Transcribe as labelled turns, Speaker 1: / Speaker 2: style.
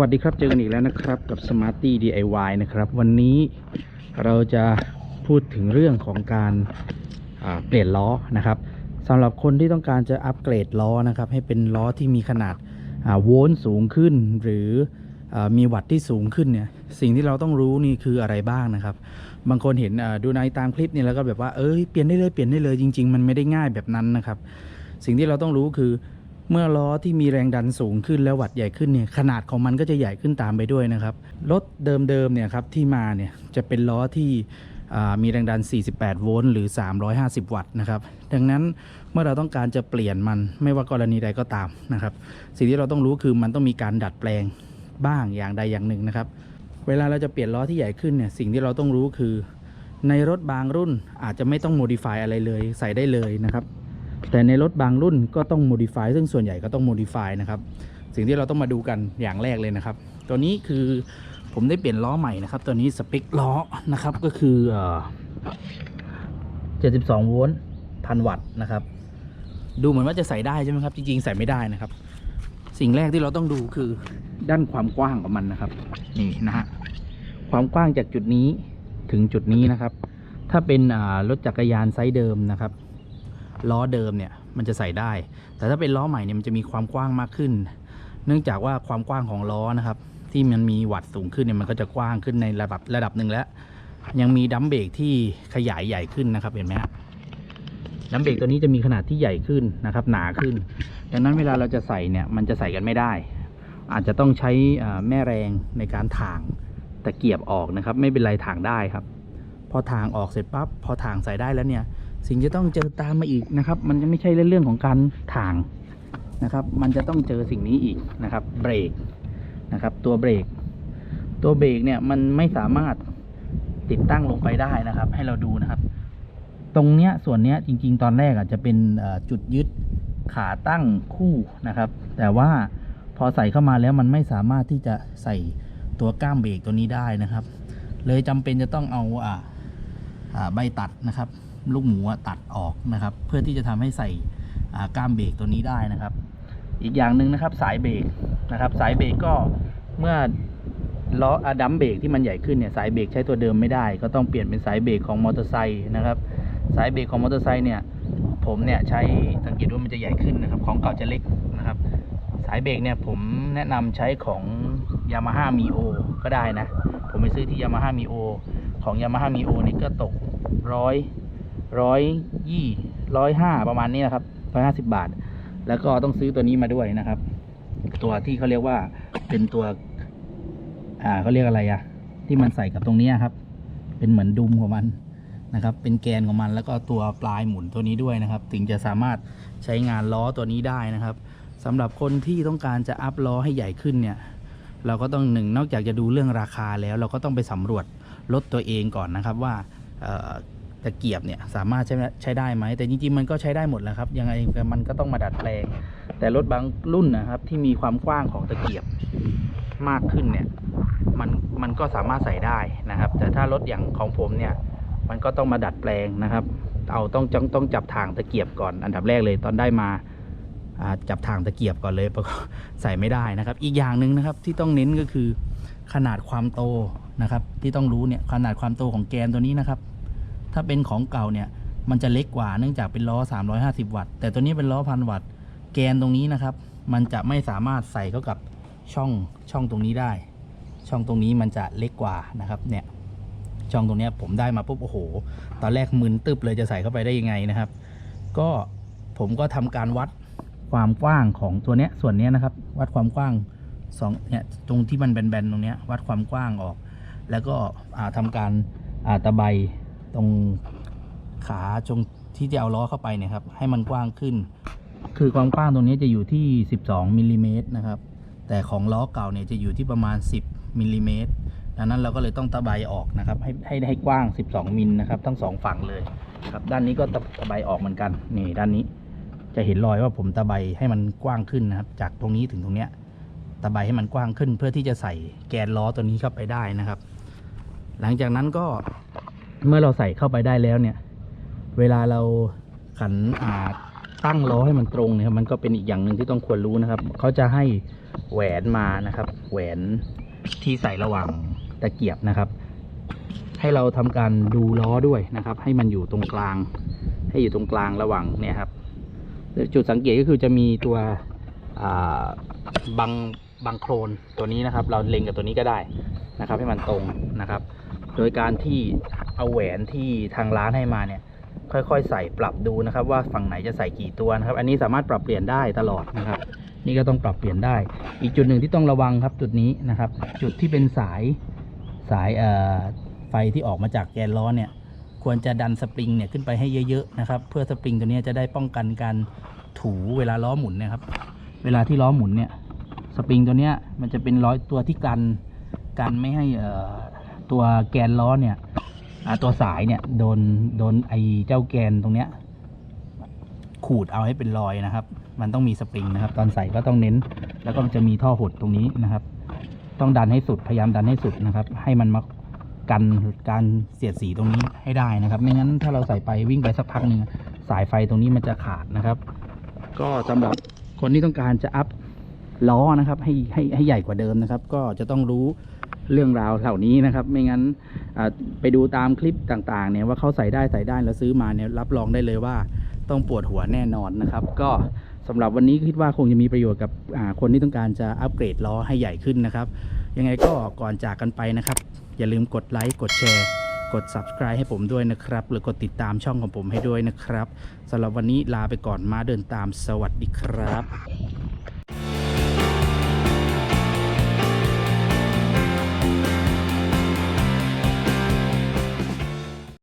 Speaker 1: วัสดีครับเจอกันอีกแล้วนะครับกับ Smarty DIY นะครับ วันนี้เราจะพูดถึงเรื่องของการาเปลี่ยนล้อนะครับสำหรับคนที่ต้องการจะอัปเกรดล้อนะครับ ให้เป็นล้อที่มีขนาดอ่าโวลต์สูงขึ้น หรืออมีวัตต์ที่สูงขึ้นเนี่ยสิ่งที่เราต้องรู้นี่คืออะไรบ้างนะครับ บางคนเห็นดูในตามคลิปนี่แล้วก็แบบว่าเอ้ยเปลี่ยนได้เลยเปลี่ยนได้เลยจริง ๆ มันไม่ได้ง่ายแบบนั้นนะครับ สิ่งที่เราต้องรู้คือ เมื่อล้อที่มีแรงดันสูงขึ้นแล้ววัตต์ใหญ่ขึ้นเนี่ยขนาดของมันก็จะใหญ่ขึ้นตามไปด้วยนะครับรถเดิมๆเนี่ยครับที่มาเนี่ยจะเป็นล้อที่มีแรงดัน 48 โวลต์หรือ 350 วัตต์นะครับ ดังนั้นเมื่อเราต้องการจะเปลี่ยนมันไม่ว่ากรณีใดก็ตามนะครับ สิ่งที่เราต้องรู้คือมันต้องมีการดัดแปลงบ้างอย่างใดอย่างหนึ่งนะครับ เวลาเราจะเปลี่ยนล้อที่ใหญ่ขึ้นเนี่ยสิ่งที่เราต้องรู้คือ ในรถบางรุ่นอาจจะไม่ต้องโมดิฟายอะไรเลยใส่ได้เลยนะครับ แต่ในรถบางรุ่นก็ต้อง modify ซึ่งส่วนใหญ่ก็ต้อง modify นะครับ สิ่งที่เราต้องมาดูกันอย่างแรกเลยนะครับ ตัวนี้คือผมได้เปลี่ยนล้อใหม่นะครับ ตัวนี้สเปคล้อนะครับก็คือเอ่อ72โวลต์พันวัตต์นะครับ ดูเหมือนว่าจะใส่ได้ใช่ไหมครับจริงๆ ใส่ไม่ได้นะครับ สิ่งแรกที่เราต้องดูคือด้านความกว้างของมันนะครับ นี่นะฮะความกว้างจากจุดนี้ถึงจุดนี้นะครับ ถ้าเป็นรถจักรยานไซส์เดิมนะครับ ล้อเดิมเนี่ยมันจะใส่ได้ แต่ถ้าเป็นล้อใหม่เนี่ยมันจะมีความกว้างมากขึ้น เนื่องจากว่าความกว้างของล้อนะครับ ที่มันมีวัตต์สูงขึ้นเนี่ยมันก็จะกว้างขึ้นในระดับระดับหนึ่งแล้ว ยังมีดัมเบรกที่ขยายใหญ่ขึ้นนะครับเห็นไหมฮะดัมเบรกตัวนี้จะมีขนาดที่ใหญ่ขึ้นนะครับ หนาขึ้น ดังนั้นเวลาเราจะใส่เนี่ยมันจะใส่กันไม่ได้ อาจจะต้องใช้แม่แรงในการถ่างตะเกียบออกนะครับ ไม่เป็นไรถ่างได้ครับ พอถ่างออกเสร็จปั๊บพอถ่างใส่ได้แล้วเนี่ย สิ่งที่ต้องเจอตามมาอีกนะครับ มันจะไม่ใช่เรื่องของการถ่างนะครับ มันจะต้องเจอสิ่งนี้อีกนะครับเบรกนะครับ ตัวเบรก ตัวเบรกเนี่ยมันไม่สามารถติดตั้งลงไปได้นะครับ ให้เราดูนะครับ ตรงเนี้ยส่วนเนี้ยจริง ๆ ตอนแรกอาจจะเป็นจุดยึดขาตั้งคู่นะครับ แต่ว่าพอใส่เข้ามาแล้วมันไม่สามารถที่จะใส่ตัวก้ามเบรกตัวนี้ได้นะครับ เลยจำเป็นจะต้องเอาอ่าใบตัดนะครับ ลูกหมูตัดออกนะครับ เพื่อที่จะทำให้ใส่ก้ามเบรกตัวนี้ได้นะครับ อีกอย่างหนึ่งนะครับสายเบรกนะครับ สายเบรกก็เมื่อล้ออะดัมเบรกที่มันใหญ่ขึ้นเนี่ยสายเบรกใช้ตัวเดิมไม่ได้ ก็ต้องเปลี่ยนเป็นสายเบรกของมอเตอร์ไซค์นะครับ สายเบรกของมอเตอร์ไซค์เนี่ยผมเนี่ยใช้สังเกตว่ามันจะใหญ่ขึ้นนะครับ ของเก่าจะเล็กนะครับ สายเบรกเนี่ยผมแนะนำใช้ของ Yamaha Mio ก็ได้นะ ผมไปซื้อที่ Yamaha Mio ของ Yamaha Mio นี่ก็ตกร้อย ร้อยยี่ร้อยห้าประมาณนี้นะครับร้อยห้าสิบบาท แล้วก็ต้องซื้อตัวนี้มาด้วยนะครับ ตัวที่เขาเรียกว่าเป็นตัว อ่าเขาเรียกอะไรอะที่มันใส่กับตรงนี้ครับ เป็นเหมือนดุมของมันนะครับ เป็นแกนของมันแล้วก็ตัวปลายหมุนตัวนี้ด้วยนะครับ ถึงจะสามารถใช้งานล้อตัวนี้ได้นะครับสำหรับคนที่ต้องการจะอัพล้อให้ใหญ่ขึ้นเนี่ย เราก็ต้องหนึ่งนอกจากจะดูเรื่องราคาแล้ว เราก็ต้องไปสำรวจรถตัวเองก่อนนะครับว่า ตะเกียบเนี่ยสามารถใช้ใช้ได้ไหมแต่จริงๆมันก็ใช้ได้หมดแล้วครับยังไงมันก็ต้องมาดัดแปลง แต่รถบางรุ่นนะครับที่มีความกว้างของตะเกียบมากขึ้นเนี่ยมันมันก็สามารถใส่ได้นะครับ แต่ถ้ารถอย่างของผมเนี่ยมันก็ต้องมาดัดแปลงนะครับ เอาต้องต้องต้องจับทางตะเกียบก่อนอันดับแรกเลยตอนได้มาจับทางตะเกียบก่อนเลยปรากฏใส่ไม่ได้นะครับ อีกอย่างหนึ่งนะครับที่ต้องเน้นก็คือขนาดความโตนะครับ ที่ต้องรู้เนี่ยขนาดความโตของแกนตัวนี้นะครับ ถ้าเป็นของเก่าเนี่ยมันจะเล็กกว่าเนื่องจากเป็นล้อ 350 วัตต์ แต่ตัวนี้เป็นล้อพันวัตต์ แกนตรงนี้นะครับ มันจะไม่สามารถใส่เข้ากับช่องช่องตรงนี้ได้ ช่องตรงนี้มันจะเล็กกว่านะครับ เนี่ย ช่องตรงนี้ผมได้มาปุ๊บโอ้โห ตอนแรกมึนตึบเลยจะใส่เข้าไปได้ยังไงนะครับ ก็ผมก็ทำการวัดความกว้างของตัวเนี้ยส่วนเนี้ยนะครับ วัดความกว้างสองเนี่ยตรงที่มันแบนๆตรงเนี้ยวัดความกว้างออก แล้วก็อ่าทำการอ่าตะไบ ตรงขาตรงที่จะเอาล้อเข้าไปเนี่ยครับ ให้มันกว้างขึ้น คือความกว้างตรงนี้จะอยู่ที่ 12มิลลิเมตรนะครับ แต่ของล้อเก่าเนี่ยจะอยู่ที่ประมาณ 10มิลลิเมตรดังนั้นเราก็เลยต้องตะไบออกนะครับ ให้ให้ให้กว้าง 12มิลนะครับ ทั้งสองฝั่งเลยครับด้านนี้ก็ตะตะไบออกเหมือนกันนี่ด้านนี้จะเห็นรอยว่าผมตะไบให้มันกว้างขึ้นนะครับ จากตรงนี้ถึงตรงเนี้ยตะไบให้มันกว้างขึ้นเพื่อที่จะใส่แกนล้อตัวนี้เข้าไปได้นะครับ หลังจากนั้นก็ เมื่อเราใส่เข้าไปได้แล้วเนี่ย เวลาเราขันอ่าตั้งล้อให้มันตรงเนี่ยมันก็เป็นอีกอย่างหนึ่งที่ต้องควรรู้นะครับ เขาจะให้แหวนมานะครับ แหวนที่ใส่ระหว่างตะเกียบนะครับ ให้เราทำการดูล้อด้วยนะครับ ให้มันอยู่ตรงกลาง ให้อยู่ตรงกลางระหว่างเนี่ยครับจุดสังเกตก็คือจะมีตัวอ่าบังบังโครนตัวนี้นะครับ เราเล็งกับตัวนี้ก็ได้นะครับ ให้มันตรงนะครับ โดยการที่ เอาแหวนที่ทางร้านให้มาเนี่ย ค่อยๆ ใส่ปรับดูนะครับ ว่าฝั่งไหนจะใส่กี่ตัวนะครับ อันนี้สามารถปรับเปลี่ยนได้ตลอดนะครับ นี่ก็ต้องปรับเปลี่ยนได้ อีกจุดหนึ่งที่ต้องระวังครับจุดนี้นะครับ จุดที่เป็นสายสายเอ่อไฟที่ออกมาจากแกนล้อเนี่ย ควรจะดันสปริงเนี่ยขึ้นไปให้เยอะๆนะครับ เพื่อสปริงตัวนี้จะได้ป้องกันการถูเวลาล้อหมุนนะครับ เวลาที่ล้อหมุนเนี่ย สปริงตัวนี้มันจะเป็นร้อยตัวที่กันกันไม่ให้เอ่อตัวแกนล้อเนี่ย ตัวสายเนี่ยโดนโดนไอเจ้าแกนตรงเนี้ย ขูดเอาให้เป็นรอยนะครับ มันต้องมีสปริงนะครับ ตอนใส่ก็ต้องเน้น แล้วก็มันจะมีท่อหดตรงนี้นะครับ ต้องดันให้สุดพยายามดันให้สุดนะครับ ให้มันมากันการเสียดสีตรงนี้ให้ได้นะครับ ไม่งั้นถ้าเราใส่ไปวิ่งไปสักพักหนึ่งสายไฟตรงนี้มันจะขาดนะครับ ก็สำหรับคนที่ต้องการจะอัพล้อนะครับ ให้ให้ให้ใหญ่กว่าเดิมนะครับ ก็จะต้องรู้ เรื่องราวเหล่านี้นะครับ ไม่งั้นไปดูตามคลิปต่างๆ เนี่ยว่าเขาใส่ได้ใส่ได้แล้วซื้อมาเนี่ยรับรองได้เลยว่าต้องปวดหัวแน่นอนนะครับ ก็สำหรับวันนี้คิดว่าคงจะมีประโยชน์กับคนที่ต้องการจะอัปเกรดล้อให้ใหญ่ขึ้นนะครับ ยังไงก็ก่อนจากกันไปนะครับ อย่าลืมกดไลค์กดแชร์ กด subscribe ให้ผมด้วยนะครับ หรือกดติดตามช่องของผมให้ด้วยนะครับสำหรับวันนี้ลาไปก่อนมาเดินตามสวัสดีครับ